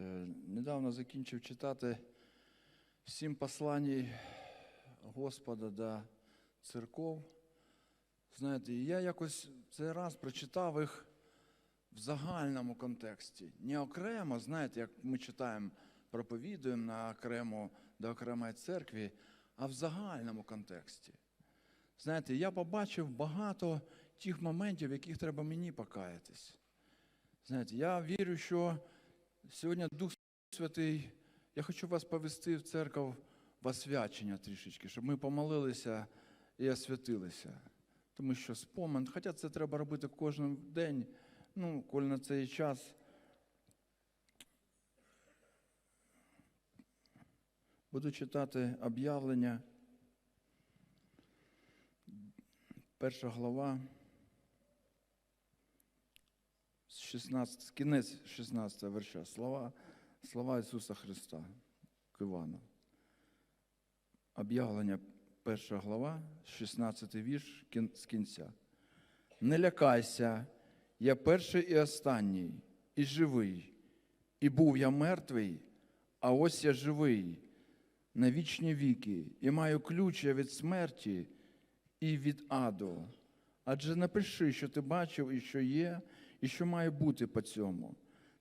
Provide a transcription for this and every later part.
Е, Недавно закінчив читати сім послань Господа до церков. Знаєте, я якось цей раз прочитав їх в загальному контексті. Не окремо, знаєте, як ми читаємо, проповідуємо на окремо до окремої церкви, а в загальному контексті. Знаєте, я побачив багато тих моментів, в яких треба мені покаятись. Знаєте, я вірю, що сьогодні Дух Святий, я хочу вас повести в церкву в освячення трішечки, щоб ми помолилися і освятилися. Тому що спомин, хоча це треба робити кожен день, ну, коли на цей час. Буду читати об'явлення. Перша глава. з 16, кінець 16 верша. Слова, слова Ісуса Христа к Івану. Об'явлення перша глава, 16 вірш кін- з кінця. Не лякайся, я перший і останній, і живий, і був я мертвий, а ось я живий на вічні віки, і маю ключа від смерті і від аду. Адже напиши, що ти бачив і що є, і що має бути по цьому.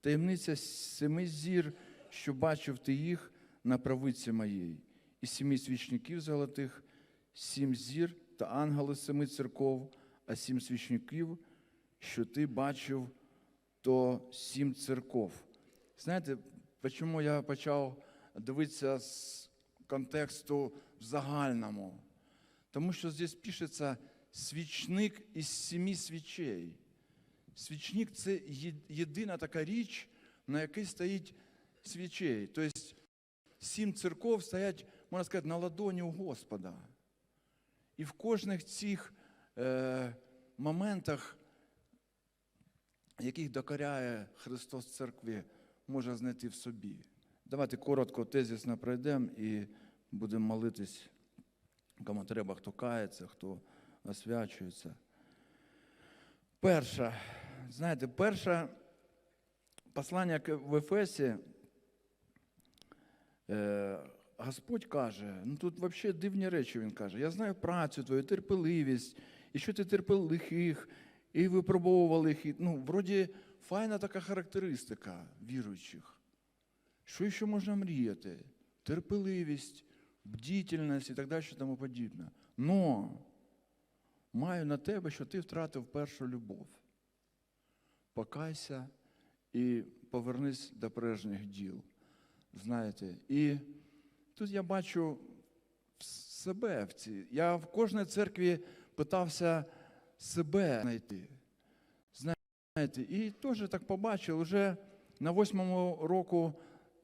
Таємниця семи зір, що бачив ти їх на правиці моїй, і семи свічників золотих, сім зір та ангели семи церков, а сім свічників, що ти бачив, то сім церков. Знаєте, чому я почав дивитися з контексту в загальному? Тому що здесь пишеться свічник із семи свічей. Свічник це єдина така річ, на якій стоїть свічей. Тобто сім церков стоять, можна сказати, на ладоні у Господа. І в кожних цих е, моментах, яких докоряє Христос церкві, може знайти в собі. Давайте коротко тезісно пройдемо і будемо молитись, кому треба, хто кається, хто освячується. Перша, знаєте, перше послання в Ефесі, е, Господь каже, ну тут взагалі дивні речі Він каже. Я знаю працю твою, терпеливість, і що ти терпел лихих, і випробовував їх. Ну, вроді, файна така характеристика віруючих. Що ще можна мріяти? Терпеливість, бдительність і так далі, тому подібне. Но маю на тебе, що ти втратив першу любов. Покайся і повернись до прежніх діл. Знаєте, і тут я бачу себе в цій. Я в кожній церкві питався себе знайти. Знаєте, і теж так побачив, вже на восьмому року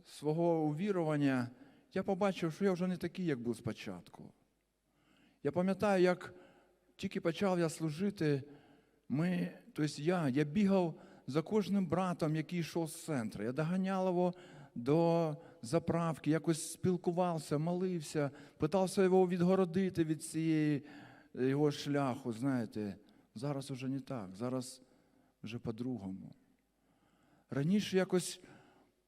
свого увірування я побачив, що я вже не такий, як був спочатку. Я пам'ятаю, як тільки почав я служити, ми, тобто я, я бігав за кожним братом, який йшов з центру. Я доганяв його до заправки, якось спілкувався, молився, питався його відгородити від цієї е, його шляху. Знаєте, зараз вже не так, зараз вже по-другому. Раніше якось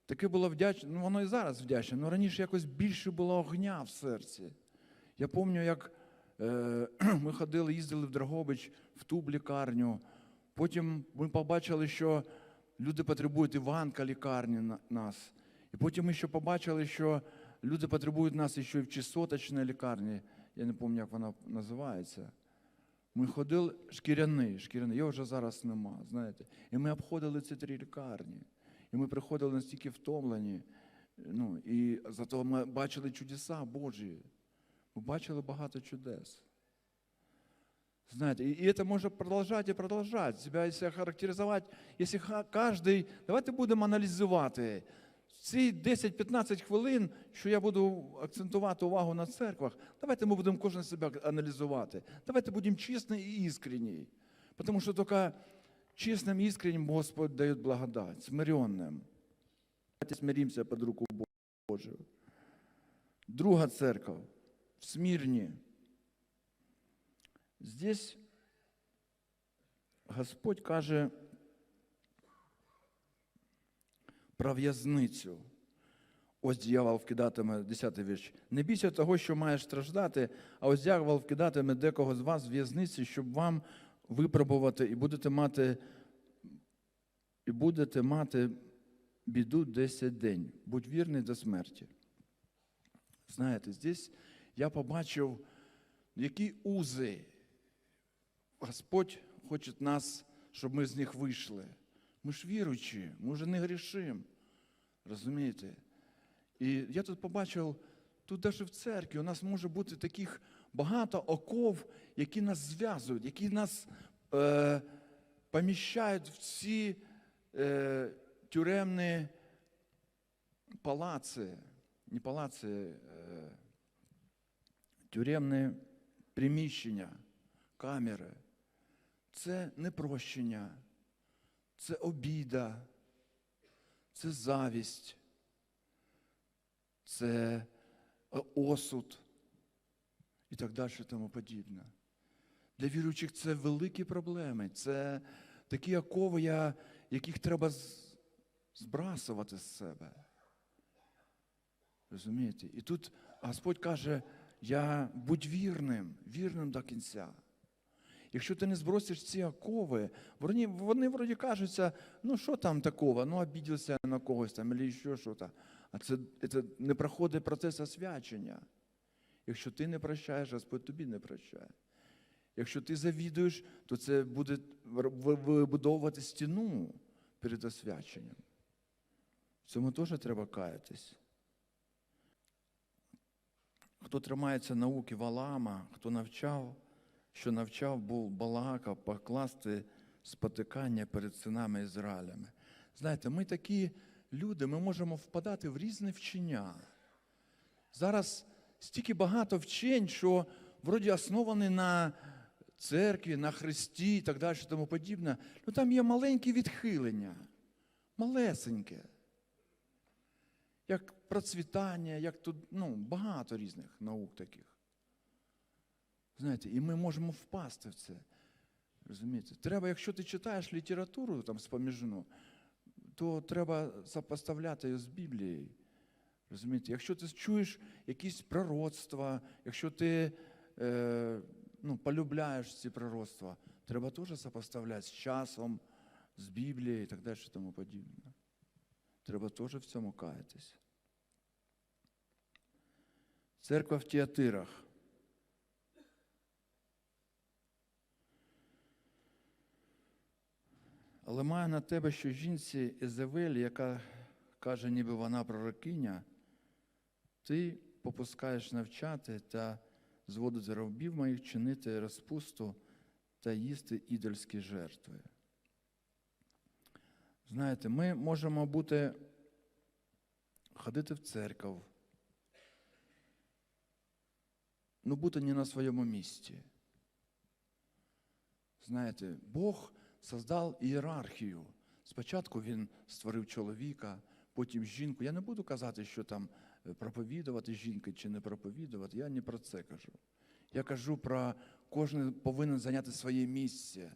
таке було вдячне, ну воно і зараз вдячне, але раніше якось більше було огня в серці. Я пам'ятаю, як ми ходили, їздили в Драгобич в ту лікарню. Потім ми побачили, що люди потребують Іванка лікарні нас. І потім ми ще побачили, що люди потребують нас ще й в чесоточній лікарні. Я не пам'ятаю, як вона називається. Ми ходили шкіряний, шкіряний, його вже зараз нема, знаєте. І ми обходили ці три лікарні. І ми приходили настільки втомлені. Ну, і зато ми бачили чудеса Божі. Ми бачили багато чудес. Знаете, и, и это можно продолжать и продолжать. Себя если характеризовать, если давайте будемо аналізувати. Ці 10-15 хвилин, що я буду акцентувати увагу на церквах, давайте ми будемо кожен себе аналізувати. Давайте будемо чесні і іскренні. Тому що тільки чесним і іскреннім Господь дає благодать, смиренним. Давайте смиримося під руку Божию. Друга церква в Смірні. Здесь Господь каже, про в'язницю. Ось дьявол вкидатиме, 10 вірш. Не бійся того, що маєш страждати, а ось дьявол вкидатиме декого з вас в в'язниці, щоб вам випробувати, і будете мати, і будете мати біду 10 день. Будь вірний до смерті. Знаєте, здесь я побачив, які узи Господь хоче нас, щоб ми з них вийшли. Ми ж віруючі, ми вже не грішимо. Розумієте? І я тут побачив, тут навіть в церкві у нас може бути таких багато оков, які нас зв'язують, які нас е, поміщають в ці е, тюремні палаци, не палаци, е, тюремні приміщення, камери. Це непрощення, це обіда, це завість, це е, осуд і так далі, тому подібне. Для віруючих це великі проблеми, це такі окови, яких треба збрасувати з себе. Розумієте? І тут Господь каже: я будь вірним, вірним до кінця. Якщо ти не збросиш ці окови, вони, вони вроді кажуться, ну що там такого, ну обідався на когось там, або ще що то. А це, це не проходить процес освячення. Якщо ти не прощаєш, Господь тобі не прощає. Якщо ти завідуєш, то це буде вибудовувати стіну перед освяченням. В цьому теж треба каятись. Хто тримається науки Валаама, хто навчав, що навчав був Балаака покласти спотикання перед синами Ізраїлями. Знаєте, ми такі люди, ми можемо впадати в різне вчення. Зараз стільки багато вчень, що вроді основані на церкві, на Христі і так далі, тому подібне. Ну там є маленькі відхилення, малесеньке. Як процвітання, як тут ну, багато різних наук таких. Знаєте, і ми можемо впасти в це. Розумієте? Треба, якщо ти читаєш літературу там споміжну, то треба сопоставляти її з Біблією. Розумієте? Якщо ти чуєш якісь пророцтва, якщо ти е, ну, полюбляєш ці пророцтва, треба теж сопоставляти з часом, з Біблією і так далі, тому подібне. Треба теж в цьому каятись. Церква в Тіатирах. Але має на тебе, що жінці Езевель, яка каже, ніби вона пророкиня, ти попускаєш навчати та зводити робів моїх, чинити розпусту та їсти ідольські жертви. Знаєте, ми можемо бути, ходити в церкву, ну бути не на своєму місці. Знаєте, Бог создав ієрархію. Спочатку він створив чоловіка, потім жінку. Я не буду казати, що там е, проповідувати жінки чи не проповідувати. Я не про це кажу. Я кажу про кожен повинен зайняти своє місце.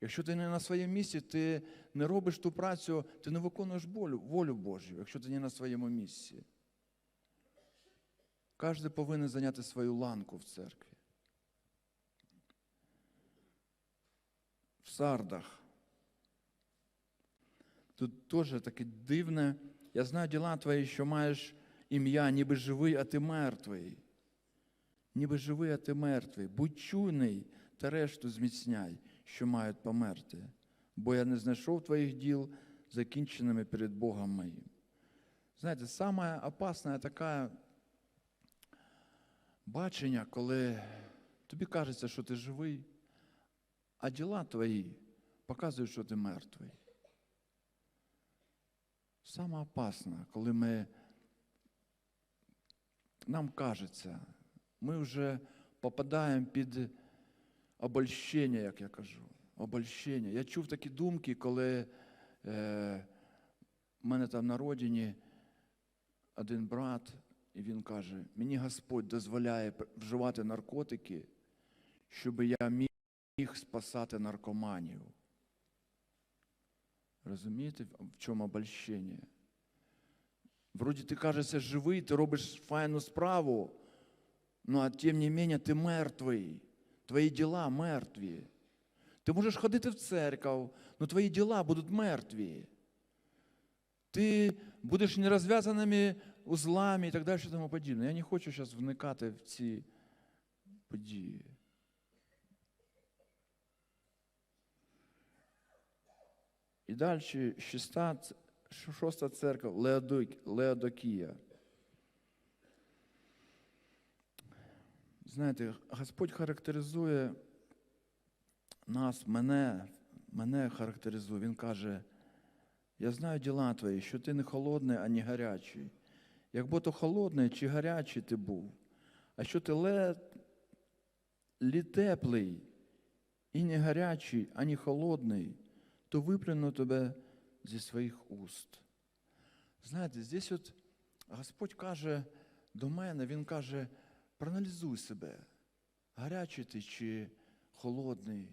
Якщо ти не на своєму місці, ти не робиш ту працю, ти не виконуєш волю, волю Божу, якщо ти не на своєму місці. Кожен повинен зайняти свою ланку в церкві. В сардах. Тут теж таке дивне. Я знаю діла твої, що маєш ім'я, ніби живий, а ти мертвий. Ніби живий, а ти мертвий. Будь чуйний та решту зміцняй, що мають померти. Бо я не знайшов твоїх діл закінченими перед Богом моїм. Знаєте, саме опасна така бачення, коли тобі кажеться, що ти живий, а діла твої показують, що ти мертвий. Саме опасне, коли ми, нам кажеться, ми вже попадаємо під обольщення, як я кажу. Обольщення. Я чув такі думки, коли е, в мене там на родині один брат, і він каже: мені Господь дозволяє вживати наркотики, щоб я міг спасати наркоманів. Розумієте, в чому обольщення? Вроді ти кажешся живий, ти робиш файну справу, ну а тим не менше ти мертвий. Твої діла мертві. Ти можеш ходити в церкву, але твої діла будуть мертві. Ти будеш нерозв'язаними узлами і так далі, і тому подібне. Я не хочу зараз вникати в ці події. І далі шеста, шоста церква Леодок- Леодокія. Знаєте, Господь характеризує нас, мене, мене характеризує. Він каже, я знаю діла твої, що ти не холодний, а не гарячий. Якби то холодний чи гарячий ти був, а що ти ле, лі теплий і не гарячий, ані холодний, то виплюну тебе зі своїх уст. Знаєте, здесь от Господь каже до мене, Він каже, проаналізуй себе, гарячий ти чи холодний,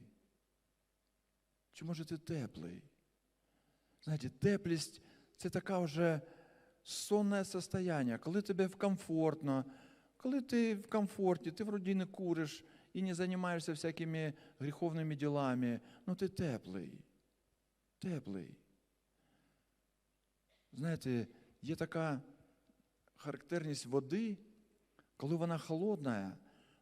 чи може ти теплий. Знаєте, теплість це така вже сонне состояние, коли тобі комфортно, коли ти в комфорті, ти вроді не куриш і не займаєшся всякими гріховними ділами, ну ти теплий. Теплий. Знаєте, є така характерність води, коли вона холодна,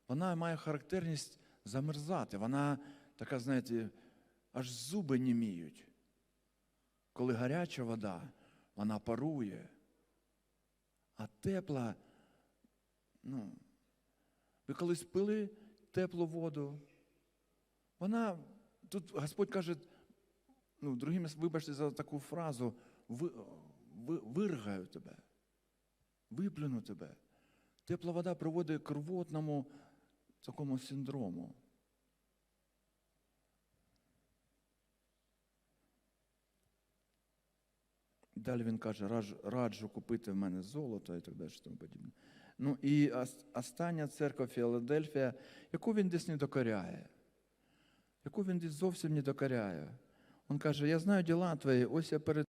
вона має характерність замерзати. Вона така, знаєте, аж зуби німіють. Коли гаряча вода, вона парує. А тепла, ну, ви колись пили теплу воду. Вона, тут Господь каже, ну, другими, вибачте за таку фразу, ви, ви, виргаю тебе, виплюну тебе. Тепла вода приводить к рвотному такому синдрому. Далі він каже, раджу, раджу купити в мене золото і так далі. Тому подібне. Ну і остання церква Філадельфія, яку він десь не докоряє, яку він десь зовсім не докоряє. Він каже: Я знаю діла твої, ось я перед,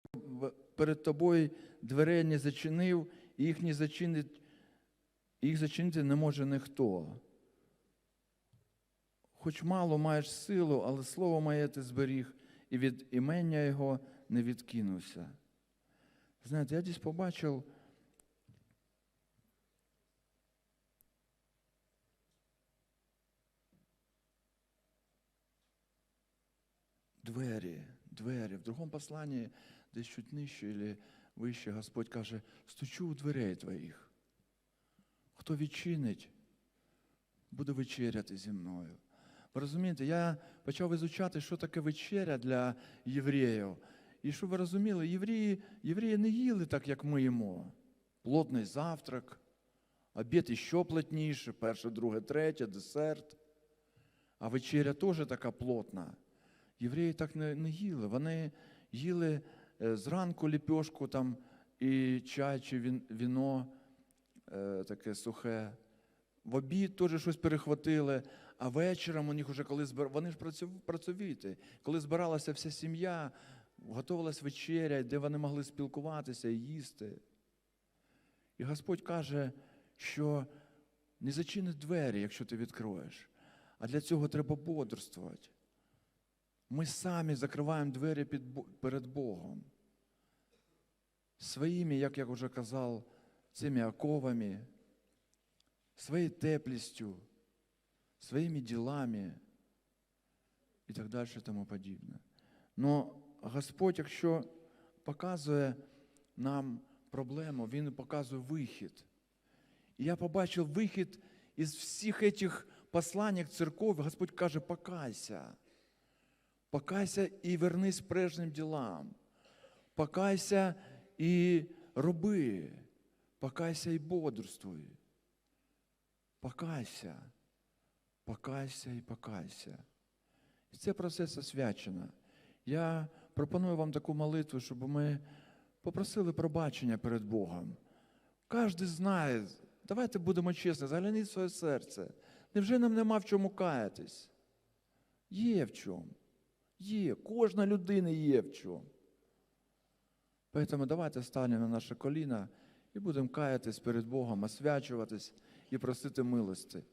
перед тобою дверей не зачинив, і їх не зачинить, їх зачинити не може ніхто. Хоч мало маєш силу, але слово моє ти зберіг, і від імення його не відкинувся. Знаєте, я десь побачив. Двері, двері. В другому посланні, десь чуть нижче або вище, Господь каже, стучу у дверей твоїх. Хто відчинить, буде вечеряти зі мною. Ви розумієте, я почав визучати, що таке вечеря для євреїв. І щоб ви розуміли, євреї, євреї не їли так, як ми їмо. Плотний завтрак, обід іще плотніше, перше, друге, третє, десерт. А вечеря теж така плотна. Євреї так не, не їли. Вони їли е, зранку ліпьошку там і чай чи віно е, таке сухе. В обід теж щось перехватили, а вечором у них вже коли збир... вони ж працьовіті. Коли збиралася вся сім'я, готувалась вечеря, де вони могли спілкуватися і їсти. І Господь каже, що не зачини двері, якщо ти відкроєш. А для цього треба бодрствувати. Ми самі закриваємо двері під, перед Богом. Своїми, як я вже казав, цими оковами, своєю теплістю, своїми ділами і так далі тому подібне. Но Господь, якщо показує нам проблему, Він показує вихід. І я побачив вихід із всіх цих послань церков, Господь каже, покайся. Покайся і вернись прежнім ділам. Покайся і роби. Покайся і бодрствуй. Покайся. Покайся і покайся. І це процес освячено. Я пропоную вам таку молитву, щоб ми попросили пробачення перед Богом. Кожен знає, давайте будемо чесні, загляніть своє серце. Невже нам нема в чому каятись? Є в чому. Є, кожна людина є в чому. Поэтому давайте станемо на наше коліна і будемо каятись перед Богом, освячуватись і просити милості.